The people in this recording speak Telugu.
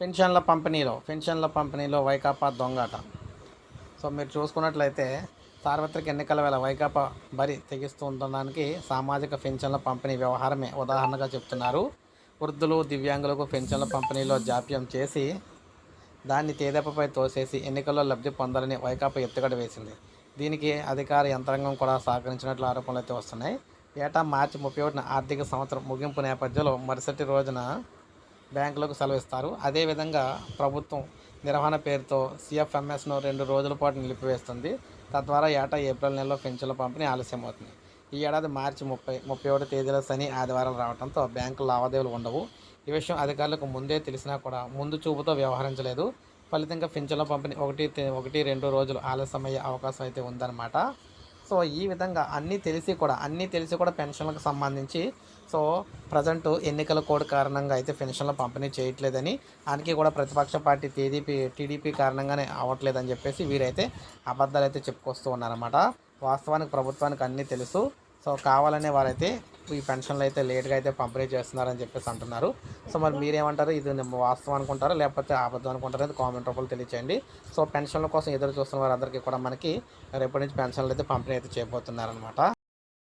పెన్షన్ల పంపిణీలో పెన్షన్ల పంపిణీలో వైకాపా దొంగట. సో మీరు చూసుకున్నట్లయితే సార్వత్రిక ఎన్నికల వేళ వైకాపా బరి తెగిస్తూ ఉండడానికి సామాజిక పెన్షన్ల పంపిణీ వ్యవహారమే ఉదాహరణగా చెప్తున్నారు. వృద్ధులు దివ్యాంగులకు పెన్షన్ల పంపిణీలో జాప్యం చేసి దాన్ని తేదెపపై తోసేసి ఎన్నికల్లో లబ్ధి పొందాలని వైకాపా ఎత్తుగడ వేసింది. దీనికి అధికార యంత్రాంగం కూడా సహకరించినట్లు ఆరోపణలు అయితే వస్తున్నాయి. ఏటా మార్చి ముప్పై ఒకటిన ఆర్థిక సంవత్సరం ముగింపు నేపథ్యంలో మరుసటి రోజున బ్యాంకులకు సెలవిస్తారు. అదేవిధంగా ప్రభుత్వం నిర్వహణ పేరుతో సిఎఫ్ఎంఎస్ను రెండు రోజుల పాటు నిలిపివేస్తుంది. తద్వారా ఏటా ఏప్రిల్ నెలలో పెన్షన్ల పంపిణీ ఆలస్యం అవుతుంది ఈ ఏడాది మార్చి ముప్పై ముప్పై ఒకటి తేదీల శని ఆదివారాలు రావడంతో బ్యాంకు లావాదేవీలు ఉండవు. ఈ విషయం అధికారులకు ముందే తెలిసినా కూడా ముందు చూపుతో వ్యవహరించలేదు. ఫలితంగా పింఛన్ల పంపిణీ ఒకటి ఒకటి రెండు రోజులు ఆలస్యమయ్యే అవకాశం అయితే ఉందన్నమాట. సో ఈ విధంగా అన్నీ తెలిసి కూడా అన్నీ తెలిసి కూడా పెన్షన్లకు సంబంధించి సో ప్రజెంట్ ఎన్నికల కోడ్ కారణంగా అయితే పెన్షన్ల పంపిణీ చేయట్లేదని దానికి కూడా ప్రతిపక్ష పార్టీ టీడీపీ టీడీపీ కారణంగానే అవ్వట్లేదని చెప్పేసి వీరైతే అబద్ధాలు అయితే చెప్పుకొస్తూ ఉన్నారన్నమాట. వాస్తవానికి ప్రభుత్వానికి అన్నీ తెలుసు. సో కావాలనే వారైతే ఈ పెన్షన్లు అయితే లేట్గా అయితే పంపిణీ చేస్తున్నారని చెప్పేసి అంటున్నారు. సో మరి మీరేమంటారు? ఇది వాస్తవం అనుకుంటారా? లేకపోతే అబద్ధం అనుకుంటారా? అనేది కామెంట్ రూపంలో తెలియచేయండి. సో పెన్షన్ల కోసం ఎదురు చూస్తున్న వారందరికీ కూడా మనకి రేపటి నుంచి పెన్షన్లు అయితే పంపిణీ అయితే చేయబోతున్నారనమాట